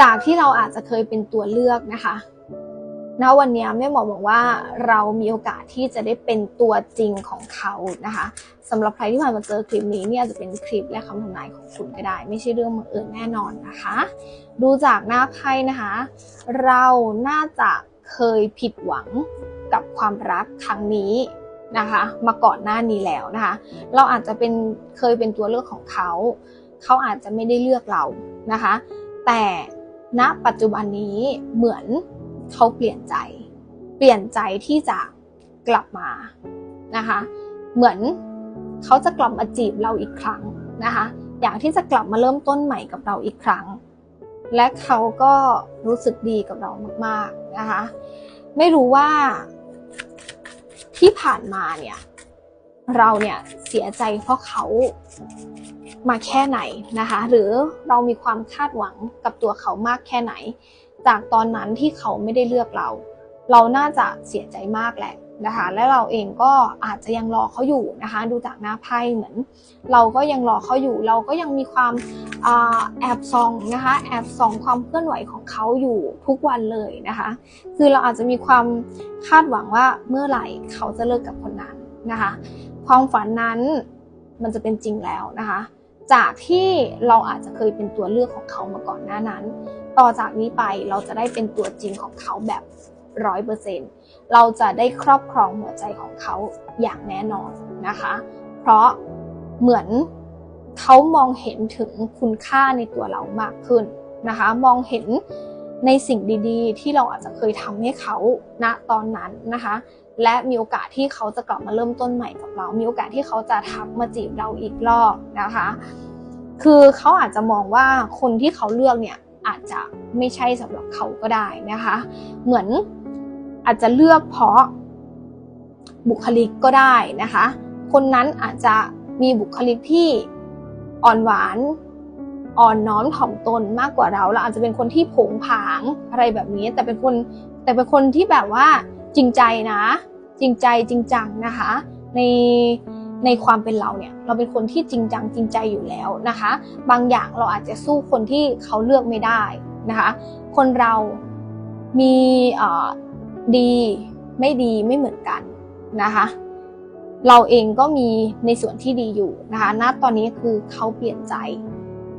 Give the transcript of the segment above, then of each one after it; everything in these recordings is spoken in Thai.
จากที่เราอาจจะเคยเป็นตัวเลือกนะคะณวันนี้แม่หมอบอกว่าเรามีโอกาสที่จะได้เป็นตัวจริงของเขานะคะสำหรับใครที่ผ่านมาเจอคลิปนี้เนี่ยจะเป็นคลิปและคำทำนายของคุณก็ได้ ไม่ใช่เรื่องบังเอิญแน่นอนนะคะ ดูจากหน้าไพ่นะคะ เราน่าจะเคยผิดหวังกับความรักครั้งนี้นะคะ มาก่อนหน้านี้แล้วนะคะ เราอาจจะเป็นเคยเป็นตัวเลือกของเขา เขาอาจจะไม่ได้เลือกเรานะคะ แต่ ณปัจจุบันนี้เหมือนเขาเปลี่ยนใจ เปลี่ยนใจที่จะกลับมานะคะ เหมือนเขาจะกลับมาจีบเราอีกครั้งนะคะ อยากที่จะกลับมาเริ่มต้นใหม่กับเราอีกครั้ง และเขาก็รู้สึกดีกับเรามากๆนะคะ ไม่รู้ว่าที่ผ่านมาเนี่ย เราเนี่ยเสียใจเพราะเขา มาแค่ไหนนะคะ หรือเรามีความคาดหวังกับตัวเขามากแค่ไหน จากตอนนั้นที่เขาไม่ได้เลือกเรา เราน่าจะเสียใจมากแหละนะคะ และเราเองก็อาจจะยังรอเขาอยู่นะคะ ดูจากหน้าไพ่เหมือน เราก็ยังรอเขาอยู่ เราก็ยังมีความอาแอบส่องนะคะแอบส่องความเคลื่อนไหวของเขาอยู่ทุกวันเลยนะคะ คือเราอาจจะมีความคาดหวังว่าเมื่อไหร่เขาจะเลิกกับคนนั้นนะคะ ความฝันนั้นมันจะเป็นจริงแล้วนะคะ จากที่เราอาจจะเคยเป็นตัวเลือกของเขามาก่อนหน้านั้น ต่อจากนี้ไปเราจะได้เป็นตัวจริงของเขาแบบร้อยเปอร์เซ็นต์เราจะได้ครอบครองหัวใจของเขาอย่างแน่นอนนะคะ เพราะเหมือนเขามองเห็นถึงคุณค่าในตัวเรามากขึ้นนะคะ มองเห็นในสิ่งดีๆ ที่เราอาจจะเคยทำให้เขาณตอนนั้นนะคะ และมีโอกาสที่เขาจะกลับมาเริ่มต้นใหม่กับเรา มีโอกาสที่เขาจะทักมาจีบเราอีกรอบนะคะ คือเขาอาจจะมองว่าคนที่เขาเลือกเนี่ยอาจจะไม่ใช่สำหรับเขาก็ได้นะคะ เหมือนอาจจะเลือกเพราะบุคลิกก็ได้นะคะ คนนั้นอาจจะมีบุคลิกที่อ่อนหวานอ่อนน้อมถ่อมตนมากกว่าเราเราอาจจะเป็นคนที่ผงผางอะไรแบบนี้ แต่เป็นคนแต่เป็นคนที่แบบว่าจริงใจนะ จริงใจจริงจังนะคะ ในในความเป็นเราเนี่ยเราเป็นคนที่จริงจังจริงใจอยู่แล้วนะคะ บางอย่างเราอาจจะสู้คนที่เขาเลือกไม่ได้นะคะ คนเรามีเอ่อดีไม่ดีไม่เหมือนกันนะคะ เราเองก็มีในส่วนที่ดีอยู่นะคะณตอนนี้คือเขาเปลี่ยนใจ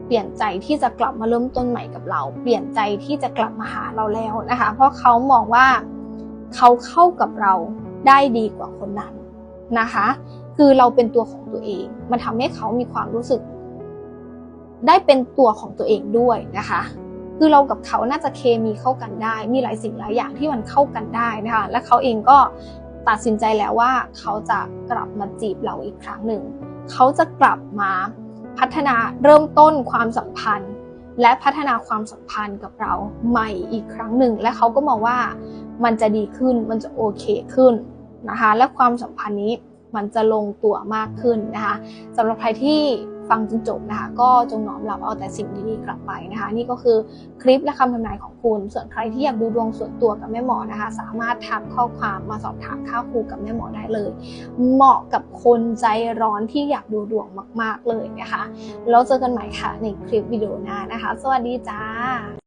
เปลี่ยนใจที่จะกลับมาเริ่มต้นใหม่กับเรา เปลี่ยนใจที่จะกลับมาหาเราแล้วนะคะ เพราะเขามองว่าเขาเข้ากับเรา ได้ดีกว่าคนนั้นนะคะ คือเราเป็นตัวของตัวเอง มันทำให้เขามีความรู้สึก ได้เป็นตัวของตัวเองด้วยนะคะ คือเรากับเขาน่าจะเคมีเข้ากันได้ มีหลายสิ่งหลายอย่างที่มันเข้ากันได้นะคะ และเขาเองก็ตัดสินใจแล้วว่าเขาจะกลับมาจีบเราอีกครั้งหนึ่ง เขาจะกลับมาพัฒนาเริ่มต้นความสัมพันธ์ และพัฒนาความสัมพันธ์กับเราใหม่อีกครั้งหนึ่ง และเขาก็มองว่า มันจะดีขึ้น มันจะโอเคขึ้นนะคะ และความสัมพันธ์นี้มันจะลงตัวมากขึ้นนะคะสำหรับใครที่ฟังจนจบนะคะ ก็จงน้อมรับเอาแต่สิ่งดีๆกลับไปนะคะ นี่ก็คือคลิปและคำทำนายของคุณ ส่วนใครที่อยากดูดวงส่วนตัวกับแม่หมอนะคะ สามารถทักข้อความมาสอบถามค่าครูกับแม่หมอได้เลย เหมาะกับคนใจร้อนที่อยากดูดวงมาก ๆเลยนะคะแล้วเจอกันใหม่ค่ะในคลิปวิดีโอหน้านะคะ สวัสดีจ้า